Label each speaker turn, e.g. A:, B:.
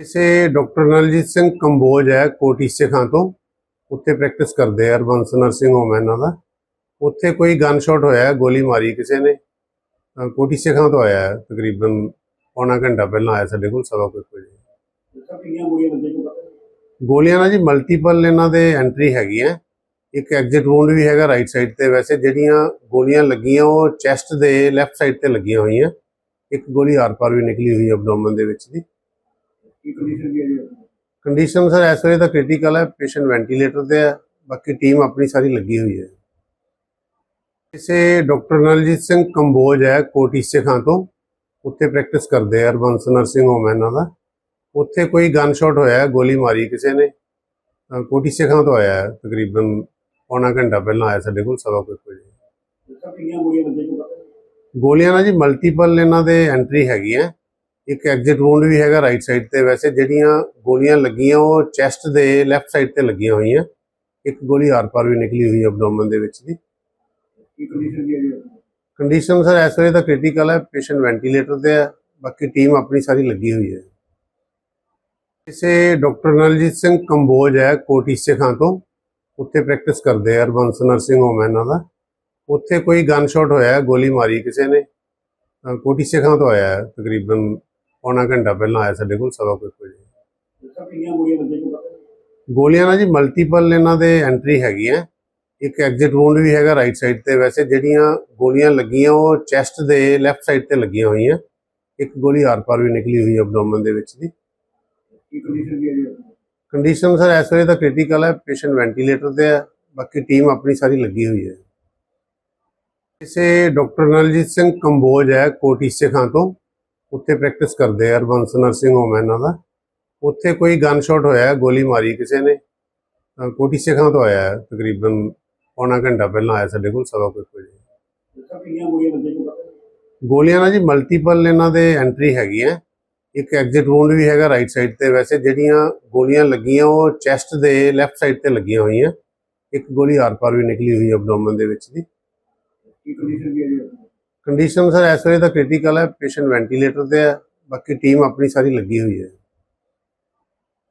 A: ਇਸੇ ਡਾਕਟਰ ਨਲਜੀਤ ਸਿੰਘ ਕੰਬੋਜ ਹੈ ਕੋਟੀ ਖਾਂ ਤੋਂ। ਉੱਥੇ ਪ੍ਰੈਕਟਿਸ ਕਰਦੇ ਆ ਰਬੰਸ ਨਰਸਿੰਗ ਹੋਮ ਹੈ ਇਹਨਾਂ ਦਾ। ਉੱਥੇ ਕੋਈ ਗਨ ਸ਼ਾਟ ਹੋਇਆ ਗੋਲੀ ਮਾਰੀ ਕਿਸੇ ਨੇ। ਕੋਟੀ ਖਾਂ ਤੋਂ ਆਇਆ ਹੈ, ਤਕਰੀਬਨ ਪੌਣਾ ਘੰਟਾ ਪਹਿਲਾਂ ਆਇਆ ਸਾਡੇ ਕੋਲ ਸਵਾ ਕੁ ਇੱਕ ਵਜੇ।
B: ਗੋਲੀਆਂ
A: ਨਾਲ ਜੀ? ਮਲਟੀਪਲ ਇਹਨਾਂ ਦੇ ਐਂਟਰੀ ਹੈਗੀ ਹੈ ਇੱਕ ਐਗਜ਼ਿਟ ਵੂਨ ਵੀ ਹੈਗਾ ਰਾਈਟ ਸਾਈਡ ਤੇ। ਵੈਸੇ ਜਿਹੜੀਆਂ ਗੋਲੀਆਂ ਲੱਗੀਆਂ ਉਹ ਚੈਸਟ ਦੇ ਲੈਫਟ ਸਾਈਡ ਤੇ ਲੱਗੀਆਂ ਹੋਈਆਂ। ਇੱਕ ਗੋਲੀ ਆਰ-ਪਾਰ ਵੀ ਨਿਕਲੀ ਹੋਈ ਹੈ ਐਬਡੋਮਨ ਦੇ ਵਿੱਚ ਦੀ
B: ਕੰਡੀਸ਼ਨ
A: ਸਰ ਇਸ ਵੇਲੇ ਤਾਂ ਕ੍ਰਿਟੀਕਲ ਹੈ ਪੇਸ਼ੈਂਟ ਵੈਂਟੀਲੇਟਰ ਤੇ ਹੈ ਬਾਕੀ ਟੀਮ ਆਪਣੀ ਸਾਰੀ ਲੱਗੀ ਹੋਈ ਹੈ। ਇਸੇ ਡਾਕਟਰ ਨਲਜੀਤ ਸਿੰਘ ਕੰਬੋਜ ਹੈ ਕੋਟੀ ਖਾਂ ਤੋਂ ਉੱਥੇ ਪ੍ਰੈਕਟਿਸ ਕਰਦੇ ਆ ਰਬੰਸ ਨਰਸਿੰਗ ਹੋਮ ਹੈ ਇਹਨਾਂ ਦਾ। ਉੱਥੇ ਕੋਈ ਗਨ ਸ਼ਾਟ ਹੋਇਆ ਗੋਲੀ ਮਾਰੀ ਕਿਸੇ ਨੇ ਕੋਟੀ ਖਾਂ ਤੋਂ ਆਇਆ ਹੈ, ਤਕਰੀਬਨ ਪੌਣਾ ਘੰਟਾ ਪਹਿਲਾਂ ਆਇਆ ਸਾਡੇ ਕੋਲ ਸਵਾ ਕੁ ਇੱਕ ਵਜੇ।
B: ਸਰ ਕਿੰਨੀਆਂ ਗੋਲੀਆਂ ਨੂੰ ਪਤਾ
A: ਗੋਲੀਆਂ ਨਾਲ ਜੀ ਮਲਟੀਪਲ ਇਹਨਾਂ ਦੇ ਐਂਟਰੀ ਹੈਗੀ ਹੈ ਇੱਕ ਐਗਜ਼ਿਟ ਵੂਨ ਵੀ ਹੈਗਾ ਰਾਈਟ ਸਾਈਡ ਤੇ। ਵੈਸੇ ਜਿਹੜੀਆਂ ਗੋਲੀਆਂ ਲੱਗੀਆਂ ਉਹ ਚੈਸਟ ਦੇ ਲੈਫਟ ਸਾਈਡ ਤੇ ਲੱਗੀਆਂ ਹੋਈਆਂ। ਇੱਕ ਗੋਲੀ ਆਰ-ਪਾਰ ਵੀ ਨਿਕਲੀ ਹੋਈ ਹੈ ਐਬਡੋਮਨ ਦੇ ਵਿੱਚ ਦੀ।
B: ਕੰਡੀਸ਼ਨ
A: ਸਰ ਇਸ ਵੇਲੇ ਤਾਂ ਕ੍ਰਿਟੀਕਲ ਹੈ ਪੇਸ਼ੈਂਟ ਵੈਂਟੀਲੇਟਰ ਤੇ ਹੈ। ਬਾਕੀ ਟੀਮ ਆਪਣੀ ਸਾਰੀ ਲੱਗੀ ਹੋਈ ਹੈ। ਇਸੇ ਡਾਕਟਰ ਨਲਜੀਤ ਸਿੰਘ ਕੰਬੋਜ ਹੈ ਕੋਟੀ ਖਾਂ ਤੋਂ। ਉੱਥੇ ਪ੍ਰੈਕਟਿਸ ਕਰਦੇ ਆ ਰਬੰਸ ਨਰਸਿੰਗ ਹੋਮ ਹੈ ਇਹਨਾਂ ਦਾ। ਉੱਥੇ ਕੋਈ ਗਨ ਸ਼ਾਟ ਹੋਇਆ ਗੋਲੀ ਮਾਰੀ ਕਿਸੇ ਨੇ। ਕੋਟੀ ਖਾਂ ਤੋਂ ਆਇਆ ਹੈ, ਤਕਰੀਬਨ ਪੌਣਾ ਘੰਟਾ ਪਹਿਲਾਂ ਆਇਆ ਸਾਡੇ ਕੋਲ ਸਵਾ ਕੁ ਇੱਕ ਵਜੇ।
B: ਸਰ ਕਿੰਨੀਆਂ ਗੋਲੀਆਂ
A: ਨਾਲ ਜੀ ਮਲਟੀਪਲ ਇਹਨਾਂ ਦੇ ਐਂਟਰੀ ਹੈਗੀ ਹੈ ਇੱਕ ਐਗਜ਼ਿਟ ਵੂਨ ਵੀ ਹੈਗਾ ਰਾਈਟ ਸਾਈਡ ਤੇ। ਵੈਸੇ ਜਿਹੜੀਆਂ ਗੋਲੀਆਂ ਲੱਗੀਆਂ ਉਹ ਚੈਸਟ ਦੇ ਲੈਫਟ ਸਾਈਡ ਤੇ ਲੱਗੀਆਂ ਹੋਈਆਂ। ਇੱਕ ਗੋਲੀ ਆਰ-ਪਾਰ ਵੀ ਨਿਕਲੀ ਹੋਈ ਹੈ ਐਬਡੋਮਨ ਦੇ ਵਿੱਚ ਦੀ।
B: ਕੰਡੀਸ਼ਨ
A: ਸਰ ਇਸ ਵੇਲੇ ਤਾਂ ਕ੍ਰਿਟੀਕਲ ਹੈ ਪੇਸ਼ੈਂਟ ਵੈਂਟੀਲੇਟਰ ਤੇ ਹੈ। ਬਾਕੀ ਟੀਮ ਆਪਣੀ ਸਾਰੀ ਲੱਗੀ ਹੋਈ ਹੈ। ਇਸੇ ਡਾਕਟਰ ਨਲਜੀਤ ਸਿੰਘ ਕੰਬੋਜ ਹੈ ਕੋਟੀ ਖਾਂ ਤੋਂ। ਉੱਥੇ ਪ੍ਰੈਕਟਿਸ ਕਰਦੇ ਆ ਰਬੰਸ ਨਰਸਿੰਗ ਹੋਮ ਇਹਨਾਂ ਦਾ। ਉੱਥੇ ਕੋਈ ਗਨ ਸ਼ਾਟ ਹੋਇਆ ਗੋਲੀ ਮਾਰੀ ਕਿਸੇ ਨੇ। ਕੋਟੀ ਖਾਂ ਤੋਂ ਆਇਆ ਹੈ, ਤਕਰੀਬਨ ਪੌਣਾ ਘੰਟਾ ਪਹਿਲਾਂ ਆਇਆ ਸਾਡੇ ਕੋਲ ਸਵਾ ਕੁ ਇੱਕ ਵਜੇ। ਗੋਲੀਆਂ ਨਾਲ ਜੀ? ਮਲਟੀਪਲ ਇਹਨਾਂ ਦੇ ਐਂਟਰੀ ਹੈਗੀ ਹੈ ਇੱਕ ਐਗਜ਼ਿਟ ਵੂਨ ਵੀ ਹੈਗਾ ਰਾਈਟ ਸਾਈਡ ਤੇ। ਵੈਸੇ ਜਿਹੜੀਆਂ ਗੋਲੀਆਂ ਲੱਗੀਆਂ ਉਹ ਚੈਸਟ ਦੇ ਲੈਫਟ ਸਾਈਡ ਤੇ ਲੱਗੀਆਂ ਹੋਈਆਂ। ਇੱਕ ਗੋਲੀ ਆਰ-ਪਾਰ ਵੀ ਨਿਕਲੀ ਹੋਈ ਹੈ ਐਬਡੋਮਨ ਦੇ ਵਿੱਚ ਦੀ
B: ਕੀ ਕੰਡੀਸ਼ਨ ਦੀ ਹੈ ਜੀ?
A: ਕੰਡੀਸ਼ਨ ਸਰ ਇਸ ਵੇਲੇ ਤਾਂ ਕ੍ਰਿਟੀਕਲ ਹੈ ਪੇਸ਼ੈਂਟ ਵੈਂਟੀਲੇਟਰ ਤੇ ਹੈ, ਬਾਕੀ ਟੀਮ ਆਪਣੀ ਸਾਰੀ ਲੱਗੀ ਹੋਈ ਹੈ।